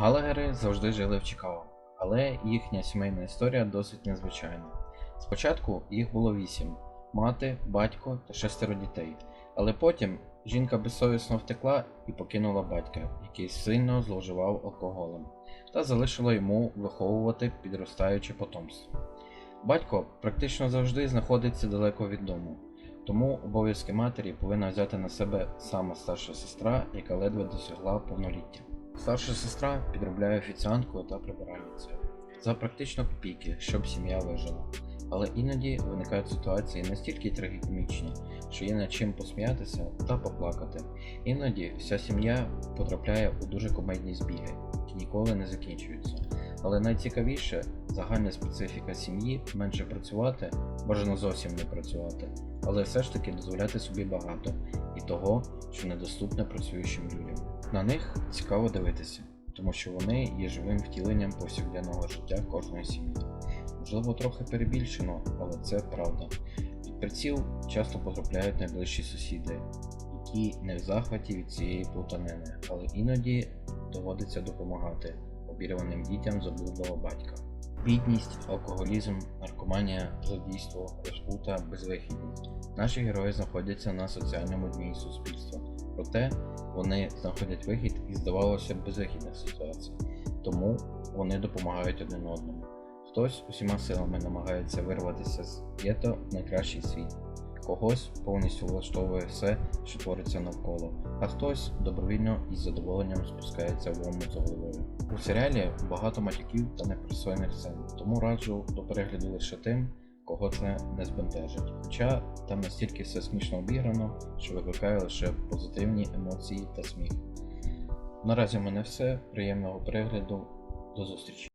Галагери завжди жили в Чикаго, але їхня сімейна історія досить незвичайна. Спочатку їх було вісім: мати, батько та шестеро дітей. Але потім жінка безсовісно втекла і покинула батька, який сильно зловживав алкоголем, та залишила йому виховувати підростаюче потомство. Батько практично завжди знаходиться далеко від дому, тому обов'язки матері повинна взяти на себе сама старша сестра, яка ледве досягла повноліття. Старша сестра підробляє офіціанткою та прибиральницею за практично копійки, щоб сім'я вижила. Але іноді виникають ситуації настільки трагікомічні, що є над чим посміятися та поплакати. Іноді вся сім'я потрапляє у дуже комедні збіги, які ніколи не закінчуються. Але найцікавіше загальна специфіка сім'ї менше працювати, бажано зовсім не працювати, але все ж таки дозволяти собі багато і того, що недоступне працюючим людям. На них цікаво дивитися, тому що вони є живим втіленням повсякденного життя кожної сім'ї. Можливо, трохи перебільшено, але це правда. Під приціл часто потрапляють найближчі сусіди, які не в захваті від цієї плутанини, але іноді доводиться допомагати обірваним дітям заблудного батька. Бідність, алкоголізм, наркоманія, злодійство, розпута, безвихідність. Наші герої знаходяться на соціальному дні суспільства, проте вони знаходять вихід із, здавалося б, безвихідних ситуацій, тому вони допомагають один одному. Хтось усіма силами намагається вирватися з гетто в найкращий світ, когось повністю влаштовує все, що твориться навколо, а хтось добровільно і з задоволенням спускається в омут з головою. У серіалі багато матюків та непристойних сцен, тому раджу до перегляду лише тим, кого це не збентежить. Хоча там настільки все смішно обіграно, що викликає лише позитивні емоції та сміх. Наразі в мене все. Приємного перегляду. До зустрічі!